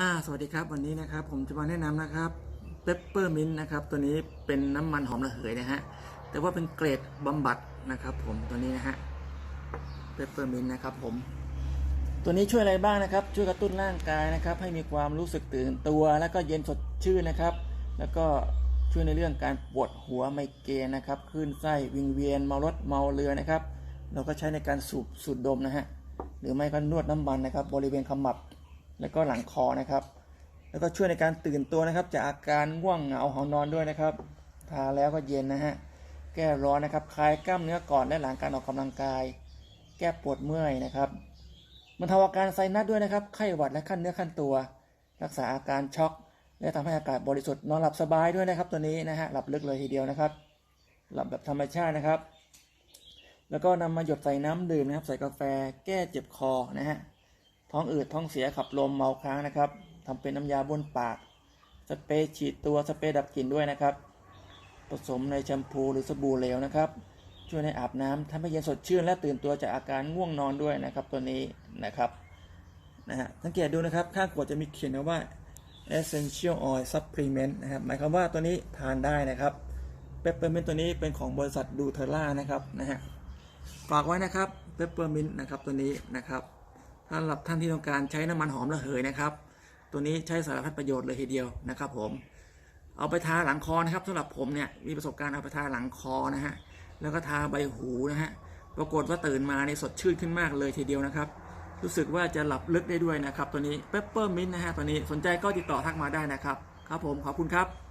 อ่าสวัสดีครับวันนี้นะครับผมจะมาแนะนำนะครับเปปเปอร์มินต์นะครับตัวนี้เป็นน้ำมันหอมระเหยนะฮะแต่ว่าเป็นเกรดบำบัดนะครับ ผมตัวนี้นะฮะเปปเปอร์มินต์นะครับผม ตัวนี้ช่วยอะไรบ้างนะครับ ช่วยกระตุ้นร่างกายนะครับ ให้มีความรู้สึกตื่นตัวแล้วก็เย็นสดชื่นนะครับ แล้วก็ช่วยในเรื่องการปวดหัวไมเกรนนะครับคลื่นไส้วิงเวียนเมารถเมาเรือนะครับ เราก็ใช้ในการสูบสูดดมนะฮะหรือไม่ก็นวดน้ำมันนะครับ บริเวณขมับ แล้วก็หลังคอนะครับ แล้วก็ช่วยในการตื่นตัวนะครับ จากอาการง่วงเหงาหอนอนด้วยนะครับ ทาแล้วก็เย็นนะฮะ แก้ร้อนนะครับ คลายกล้ามเนื้อก่อนและหลังการออกกำลังกาย แก้ปวดเมื่อยนะครับบรรเทาอาการไซนัสด้วยนะครับ ไข้หวัดและขั้นเนื้อขั้นตัว รักษาอาการช็อก และทำให้อากาศบริสุทธิ์นอนหลับสบายด้วยนะครับ ตัวนี้นะฮะ หลับลึกเลยทีเดียวนะครับ หลับแบบธรรมชาตินะครับ แล้วก็นำมาหยดใส่น้ำดื่มนะครับ ใส่กาแฟ แก้เจ็บคอนะฮะ ท้องอืดท้องเสียขับลมเมาค้างนะครับทำเป็นน้ำยาบ้วนปาก สเปรย์ฉีดตัวสเปรย์ดับกลิ่นด้วยนะครับ ผสมในแชมพูหรือสบู่เหลวนะครับ ช่วยในอาบน้ำทำให้เย็นสดชื่นและตื่นตัวจากอาการง่วงนอนด้วยนะครับ ตัวนี้นะครับนะฮะสังเกตดูนะครับ ข้างขวดจะมีเขียนนะว่า essential oil supplement นะครับ หมายความว่าตัวนี้ทานได้นะครับเปปเปอร์มินตัวนี้เป็นของบริษัทดูเทล่านะครับนะฮะฝากไว้นะครับเปปเปอร์มินนะครับตัวนี้นะครับ สำหรับท่านที่ต้องการใช้น้ำมันหอมระเหยนะครับ ตัวนี้ใช้สารพัดประโยชน์เลยทีเดียวนะครับผมเอาไปทาหลังคอนะครับสำหรับผมเนี่ยมีประสบการณ์เอาไปทาหลังคอนะฮะแล้วก็ทาใบหูนะฮะปรากฏว่าตื่นมาในสดชื่นขึ้นมากเลยทีเดียวนะครับ รู้สึกว่าจะหลับลึกได้ด้วยนะครับ ตัวนี้เปปเปอร์มินต์นะฮะตัวนี้สนใจก็ติดต่อทักมาได้นะครับ ครับผมขอบคุณครับ